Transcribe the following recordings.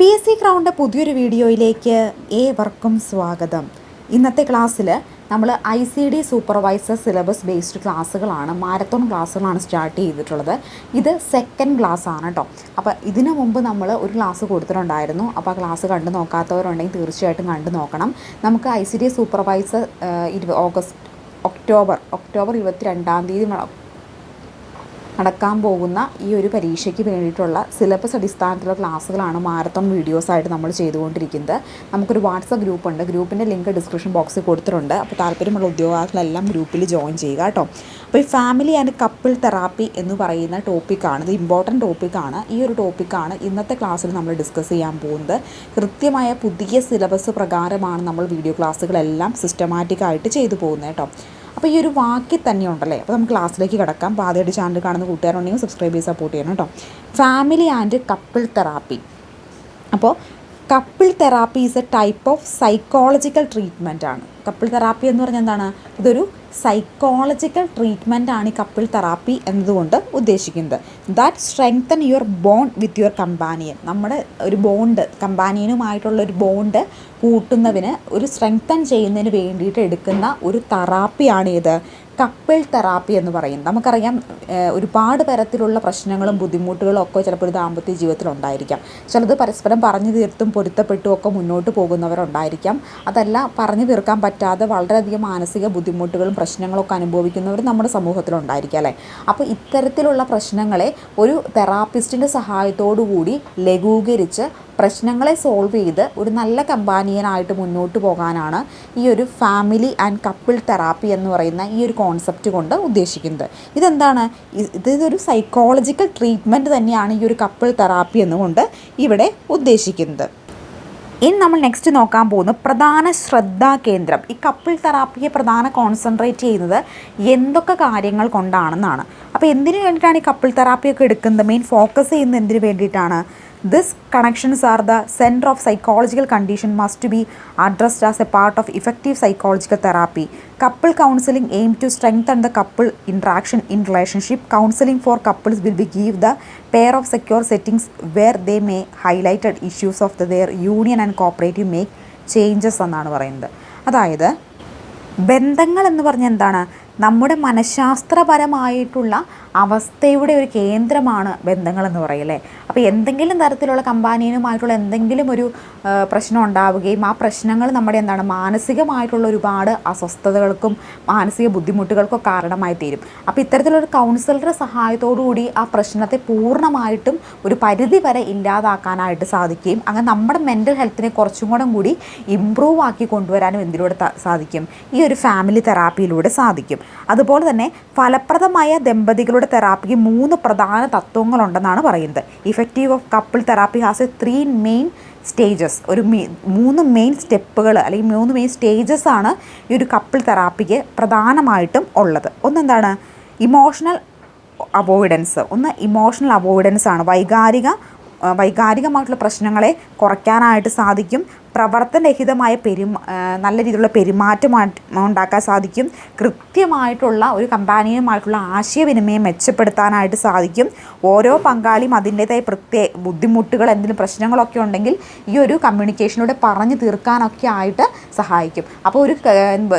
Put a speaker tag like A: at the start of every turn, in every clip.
A: P S C crowned പുതിയൊരു വീഡിയോയിലേക്ക് ഏവർക്കും സ്വാഗതം. ഇന്നത്തെ ക്ലാസ്സിൽ നമ്മൾ I C D supervisor syllabus based ക്ലാസ്സുകളാണ് marathon ക്ലാസ്സുകളാണ് സ്റ്റാർട്ട് ചെയ്തിട്ടുള്ളത്. ഇത് സെക്കൻഡ് ക്ലാസ് ആണ് കേട്ടോ അപ്പോൾ ഇതിനു മുമ്പ് നമ്മൾ ഒരു ക്ലാസ് കൊടുത്തിട്ടുണ്ടായിരുന്നു. അപ്പോൾ ആ ക്ലാസ് കണ്ടു നോക്കാത്തവരുണ്ടെങ്കിൽ തീർച്ചയായിട്ടും കണ്ടു നോക്കണം. നമുക്ക് ഐ സി ഡി സൂപ്പർവൈസർ ഇരുപത് ഓഗസ്റ്റ് ഒക്ടോബർ ഒക്ടോബർ ഇരുപത്തി രണ്ടാം തീയതി നടക്കാൻ പോകുന്ന ഈ ഒരു പരീക്ഷയ്ക്ക് വേണ്ടിയിട്ടുള്ള സിലബസ് അടിസ്ഥാനത്തിലുള്ള ക്ലാസ്സുകളാണ് മാരത്തോൺ വീഡിയോസായിട്ട് നമ്മൾ ചെയ്തുകൊണ്ടിരിക്കുന്നത്. നമുക്കൊരു വാട്സപ്പ് ഗ്രൂപ്പ് ഉണ്ട്. ഗ്രൂപ്പിന്റെ ലിങ്ക് ഡിസ്ക്രിപ്ഷൻ ബോക്സിൽ കൊടുത്തിട്ടുണ്ട്. അപ്പോൾ താല്പര്യമുള്ള ഉദ്യോഗാർത്ഥികളെല്ലാം ഗ്രൂപ്പിൽ ജോയിൻ ചെയ്യുക കേട്ടോ. അപ്പോൾ ഈ ഫാമിലി ആൻഡ് കപ്പിൾ തെറാപ്പി എന്ന് പറയുന്ന ടോപ്പിക്കാണ് ഇത് ഇമ്പോർട്ടന്റ് ടോപ്പിക്കാണ് ഈ ഒരു ടോപ്പിക്കാണ് ഇന്നത്തെ ക്ലാസ്സിൽ നമ്മൾ ഡിസ്കസ് ചെയ്യാൻ പോകുന്നത്. കൃത്യമായ പുതിയ സിലബസ് പ്രകാരമാണ് നമ്മൾ വീഡിയോ ക്ലാസ്സുകളെല്ലാം സിസ്റ്റമാറ്റിക്കായിട്ട് ചെയ്തു പോകുന്നത് കേട്ടോ. അപ്പോൾ ഈ ഒരു വാക്കിൽ തന്നെ ഉണ്ടല്ലേ അപ്പോൾ നമുക്ക് ക്ലാസ്സിലേക്ക് കിടക്കാം. അപ്പോൾ ആദ്യമായിട്ട് ചാനൽ കാണുന്ന കൂട്ടുകാരുണ്ടെങ്കിൽ സബ്സ്ക്രൈബ് ചെയ്ത് സപ്പോർട്ട് ചെയ്യണം കേട്ടോ. ഫാമിലി ആൻഡ് കപ്പിൾ തെറാപ്പി അപ്പോൾ couple therapy is a type of psychological ട്രീറ്റ്മെന്റാണ് ആണ്. കപ്പിൾ തെറാപ്പി എന്ന് പറഞ്ഞാൽ എന്താണ്? ഇതൊരു സൈക്കോളജിക്കൽ ട്രീറ്റ്മെന്റ് ആണ് ഈ കപ്പിൾ തെറാപ്പി എന്നതുകൊണ്ട് ഉദ്ദേശിക്കുന്നത്. That strengthen your bond with your companion നമ്മുടെ ഒരു ബോണ്ട് കമ്പാനിയനുമായിട്ടുള്ള ഒരു ബോണ്ട് കൂട്ടുന്നതിന് ഒരു സ്ട്രെങ്തൻ ചെയ്യുന്നതിന് വേണ്ടിയിട്ട് എടുക്കുന്ന ഒരു തെറാപ്പിയാണ് ഇത്. കപ്പിൾ തെറാപ്പി എന്ന് പറയും നമുക്കറിയാം ഒരുപാട് തരത്തിലുള്ള പ്രശ്നങ്ങളും ബുദ്ധിമുട്ടുകളും ഒക്കെ ചിലപ്പോൾ ഒരു ദാമ്പത്യ ജീവിതത്തിൽ ഉണ്ടായിരിക്കാം. ചിലത് പരസ്പരം പറഞ്ഞു തീർത്തും പൊരുത്തപ്പെട്ടും ഒക്കെ മുന്നോട്ട് പോകുന്നവരുണ്ടായിരിക്കാം. അതല്ല പറഞ്ഞു തീർക്കാൻ പറ്റാതെ വളരെയധികം മാനസിക ബുദ്ധിമുട്ടുകളും പ്രശ്നങ്ങളൊക്കെ അനുഭവിക്കുന്നവർ നമ്മുടെ സമൂഹത്തിലുണ്ടായിരിക്കാം അല്ലേ? അപ്പോൾ ഇത്തരത്തിലുള്ള പ്രശ്നങ്ങളെ ഒരു തെറാപ്പിസ്റ്റിന്റെ സഹായത്തോടു കൂടി ലഘൂകരിച്ച് പ്രശ്നങ്ങളെ സോൾവ് ചെയ്ത് ഒരു നല്ല കമ്പാനിയനായിട്ട് മുന്നോട്ട് പോകാനാണ് ഈ ഒരു ഫാമിലി ആൻഡ് കപ്പിൾ തെറാപ്പി എന്ന് പറയുന്ന ഈ ഒരു കോൺസെപ്റ്റ് കൊണ്ട് ഉദ്ദേശിക്കുന്നത്. ഇതെന്താണ്? ഇതൊരു സൈക്കോളജിക്കൽ ട്രീറ്റ്മെന്റ് തന്നെയാണ് ഈ ഒരു കപ്പിൾ തെറാപ്പി എന്നുകൊണ്ട് ഇവിടെ ഉദ്ദേശിക്കുന്നത്. ഇനി നമ്മൾ നെക്സ്റ്റ് നോക്കാൻ പോകുന്നത് പ്രധാന ശ്രദ്ധാ കേന്ദ്രം. ഈ കപ്പിൾ തെറാപ്പിയെ പ്രധാന കോൺസെൻട്രേറ്റ് ചെയ്യുന്നത് എന്തൊക്കെ കാര്യങ്ങൾ കൊണ്ടാണെന്നാണ്. അപ്പോൾ എന്തിനു വേണ്ടിയിട്ടാണ് ഈ കപ്പിൾ തെറാപ്പിയൊക്കെ എടുക്കുന്നത്? മെയിൻ ഫോക്കസ് ചെയ്യുന്നത് എന്തിനു വേണ്ടിയിട്ടാണ്? This connections are the center of psychological condition must be addressed as a part of effective psychological therapy couple counselling aim to strengthen the couple interaction in relationship counselling for couples will be give the pair of secure settings where they may highlighted issues of the their union and cooperative make changes എന്നാണ് പറയുന്നത്. അതായത് ബന്ധങ്ങൾ എന്ന് പറഞ്ഞാൽ എന്താണ്? നമ്മുടെ മനഃശാസ്ത്രപരമായിട്ടുള്ള അവസ്ഥയുടെ ഒരു കേന്ദ്രമാണ് ബന്ധങ്ങളെന്ന് പറയല്ലേ അപ്പോൾ എന്തെങ്കിലും തരത്തിലുള്ള കമ്പാനിയനുമായിട്ടുള്ള എന്തെങ്കിലും ഒരു പ്രശ്നം ഉണ്ടാവുകയും ആ പ്രശ്നങ്ങൾ നമ്മുടെ എന്താണ് മാനസികമായിട്ടുള്ള ഒരുപാട് അസ്വസ്ഥതകൾക്കും മാനസിക ബുദ്ധിമുട്ടുകൾക്കും കാരണമായി തീരും. അപ്പോൾ ഇത്തരത്തിലൊരു കൗൺസിലറുടെ സഹായത്തോടുകൂടി ആ പ്രശ്നത്തെ പൂർണമായിട്ടും ഒരു പരിധി വരെ ഇല്ലാതാക്കാനായിട്ട് സാധിക്കുകയും അങ്ങനെ നമ്മുടെ മെന്റൽ ഹെൽത്തിനെ കുറച്ചും കൂടെ കൂടി ഇമ്പ്രൂവ് ആക്കി കൊണ്ടുവരാനും എന്തിലൂടെ സാധിക്കും. ഈ ഒരു ഫാമിലി തെറാപ്പിയിലൂടെ സാധിക്കും. അതുപോലെ തന്നെ ഫലപ്രദമായ ദമ്പതികളുടെ തെറാപ്പിക്ക് മൂന്ന് പ്രധാന തത്വങ്ങളുണ്ടെന്നാണ് പറയുന്നത്. Effective of couple therapy has a three main stages ഒരു മൂന്ന് മെയിൻ സ്റ്റെപ്പുകൾ അല്ലെങ്കിൽ മൂന്ന് മെയിൻ സ്റ്റേജസ് ആണ് ഈ ഒരു കപ്പിൾ തെറാപ്പിക്ക് പ്രധാനമായിട്ടും ഉള്ളത്. ഒന്നെന്താണ്? ഇമോഷണൽ അവോയ്ഡൻസ് ഒന്ന് ഇമോഷണൽ അവോയ്ഡൻസ് ആണ്. വൈകാരിക വൈകാരികമായിട്ടുള്ള പ്രശ്നങ്ങളെ കുറയ്ക്കാനായിട്ട് സാധിക്കും. പ്രവർത്തനരഹിതമായ പെരുമാ നല്ല രീതിയിലുള്ള പെരുമാറ്റം ഉണ്ടാക്കാൻ സാധിക്കും. കൃത്യമായിട്ടുള്ള ഒരു കമ്പാനിയുമായിട്ടുള്ള ആശയവിനിമയം മെച്ചപ്പെടുത്താനായിട്ട് സാധിക്കും. ഓരോ പങ്കാളിയും അതിന്റേതായ പ്രത്യേക ബുദ്ധിമുട്ടുകൾ എന്തെങ്കിലും പ്രശ്നങ്ങളൊക്കെ ഉണ്ടെങ്കിൽ ഈ ഒരു കമ്മ്യൂണിക്കേഷനിലൂടെ പറഞ്ഞു തീർക്കാനൊക്കെ ആയിട്ട് സഹായിക്കും. അപ്പോൾ ഒരു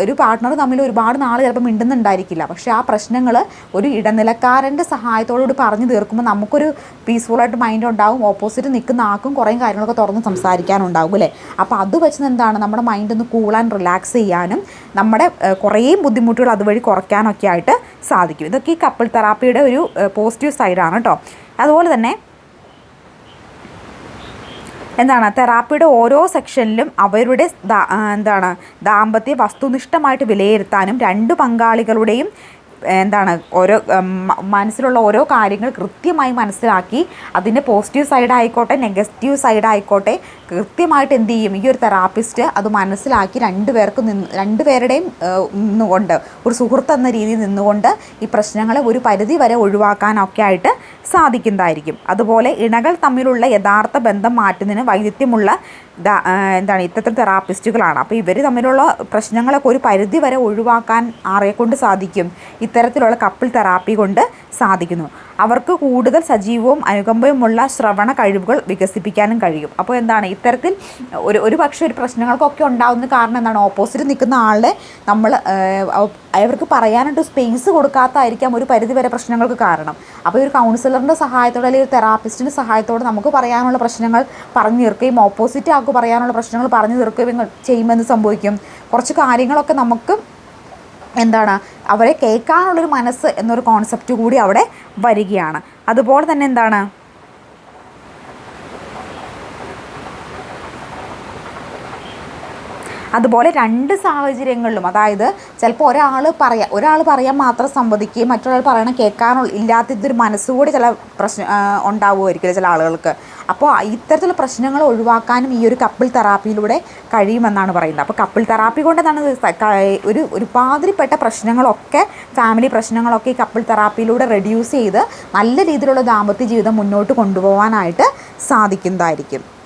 A: ഒരു പാർട്ട്ണർ തമ്മിൽ ഒരുപാട് നാൾ ചിലപ്പോൾ മിണ്ടുന്നുണ്ടായിരിക്കില്ല. പക്ഷേ ആ പ്രശ്നങ്ങൾ ഒരു ഇടനിലക്കാരന്റെ സഹായത്തോടുകൂടി പറഞ്ഞു തീർക്കുമ്പോൾ നമുക്കൊരു പീസ്ഫുള്ളായിട്ട് മൈൻഡ് ഉണ്ടാവും. ഓപ്പോസിറ്റ് നിൽക്കുന്ന ആൾക്കും കുറേ കാര്യങ്ങളൊക്കെ തുറന്ന് സംസാരിക്കാനുണ്ടാവും അല്ലേ? അപ്പോൾ അത് വെച്ച് എന്താണ് നമ്മുടെ മൈൻഡ് ഒന്ന് ആൻഡ് റിലാക്സ് ചെയ്യാനും നമ്മുടെ കുറേ ബുദ്ധിമുട്ടുകൾ അതുവഴി കുറയ്ക്കാനൊക്കെ ആയിട്ട് സാധിക്കും. ഇതൊക്കെ ഈ കപ്പിൾ തെറാപ്പിയുടെ ഒരു പോസിറ്റീവ് സൈഡാണ് കേട്ടോ അതുപോലെ തന്നെ എന്താണ്? തെറാപ്പിയുടെ ഓരോ സെക്ഷനിലും അവരുടെ എന്താണ്? ദാമ്പത്യ വസ്തുനിഷ്ഠമായിട്ട് വിലയിരുത്താനും രണ്ട് പങ്കാളികളുടെയും എന്താണ് ഓരോ മനസ്സിലുള്ള ഓരോ കാര്യങ്ങൾ കൃത്യമായി മനസ്സിലാക്കി അതിന്റെ പോസിറ്റീവ് സൈഡ് ആയിക്കോട്ടെ നെഗറ്റീവ് സൈഡ് ആയിക്കോട്ടെ കൃത്യമായിട്ട് എന്ത് ചെയ്യും? ഈ ഒരു തെറാപ്പിസ്റ്റ് അത് മനസ്സിലാക്കി രണ്ടുപേർക്ക് നിന്ന് രണ്ടുപേരുടെയും പേരുടെയും നിന്നുകൊണ്ട് ഒരു സുഹൃത്ത് എന്ന രീതിയിൽ നിന്നുകൊണ്ട് ഈ പ്രശ്നങ്ങളെ ഒരു പരിധി വരെ ഒഴിവാക്കാനൊക്കെ ആയിട്ട് സാധിക്കുന്നതായിരിക്കും. അതുപോലെ ഇണകൾ തമ്മിലുള്ള യഥാർത്ഥ ബന്ധം മാറ്റുന്നതിന് വൈദഗ്ധ്യമുള്ള എന്താണ് ഇത്തരം തെറാപ്പിസ്റ്റുകളാണ്. അപ്പോൾ ഇവർ തമ്മിലുള്ള പ്രശ്നങ്ങളൊക്കെ ഒരു പരിധി വരെ ഒഴിവാക്കാൻ ആരെ കൊണ്ട് സാധിക്കും? ഇത്തരത്തിലുള്ള കപ്പിൾ തെറാപ്പി കൊണ്ട് സാധിക്കുന്നു. അവർക്ക് കൂടുതൽ സജീവവും അനുകമ്പയുമുള്ള ശ്രവണ കഴിവുകൾ വികസിപ്പിക്കാനും കഴിയും. അപ്പോൾ എന്താണ് ഇത്തരത്തിൽ ഒരു ഒരു പക്ഷേ ഒരു പ്രശ്നങ്ങൾക്കൊക്കെ ഉണ്ടാകുന്ന കാരണം എന്താണ്? ഓപ്പോസിറ്റ് നിൽക്കുന്ന ആളെ നമ്മൾ അവർക്ക് പറയാനായിട്ട് സ്പേസ് കൊടുക്കാത്തായിരിക്കാം ഒരു പരിധിവരെ പ്രശ്നങ്ങൾക്ക് കാരണം. അപ്പോൾ ഒരു കൗൺസിലറിന്റെ സഹായത്തോടെ അല്ലെങ്കിൽ ഒരു തെറാപ്പിസ്റ്റിന്റെ സഹായത്തോടെ നമുക്ക് പറയാനുള്ള പ്രശ്നങ്ങൾ പറഞ്ഞു തീർക്കുകയും ഓപ്പോസിറ്റ് ആൾക്ക് പറയാനുള്ള പ്രശ്നങ്ങൾ പറഞ്ഞു തീർക്കുകയും ചെയ്യുമെന്ന് സംഭവിക്കും. കുറച്ച് കാര്യങ്ങളൊക്കെ നമുക്ക് എന്താണ് അവരെ കേൾക്കാനുള്ളൊരു മനസ്സ് എന്നൊരു കോൺസെപ്റ്റ് കൂടി അവിടെ വരികയാണ്. അതുപോലെ തന്നെ എന്താണ് അതുപോലെ രണ്ട് സാഹചര്യങ്ങളിലും അതായത് ചിലപ്പോൾ ഒരാൾ പറയാം ഒരാൾ പറയാൻ മാത്രം സമ്മതിക്കുകയും മറ്റൊരാൾ പറയണം കേൾക്കാനുള്ള ഇല്ലാത്തതൊരു മനസ്സുകൂടി ചില പ്രശ്ന ഉണ്ടാവുമായിരിക്കില്ല ചില ആളുകൾക്ക്. അപ്പോൾ ഇത്തരത്തിലുള്ള പ്രശ്നങ്ങൾ ഒഴിവാക്കാനും ഈ ഒരു കപ്പിൾ തെറാപ്പിയിലൂടെ കഴിയുമെന്നാണ് പറയുന്നത്. അപ്പോൾ കപ്പിൾ തെറാപ്പി കൊണ്ട് ക- ഒരു ഒരുമാതിരിപ്പെട്ട പ്രശ്നങ്ങളൊക്കെ ഫാമിലി പ്രശ്നങ്ങളൊക്കെ ഈ കപ്പിൾ തെറാപ്പിയിലൂടെ റെഡ്യൂസ് ചെയ്ത് നല്ല രീതിയിലുള്ള ദാമ്പത്യ ജീവിതം മുന്നോട്ട് കൊണ്ടുപോകാനായിട്ട് സാധിക്കുന്നതായിരിക്കും.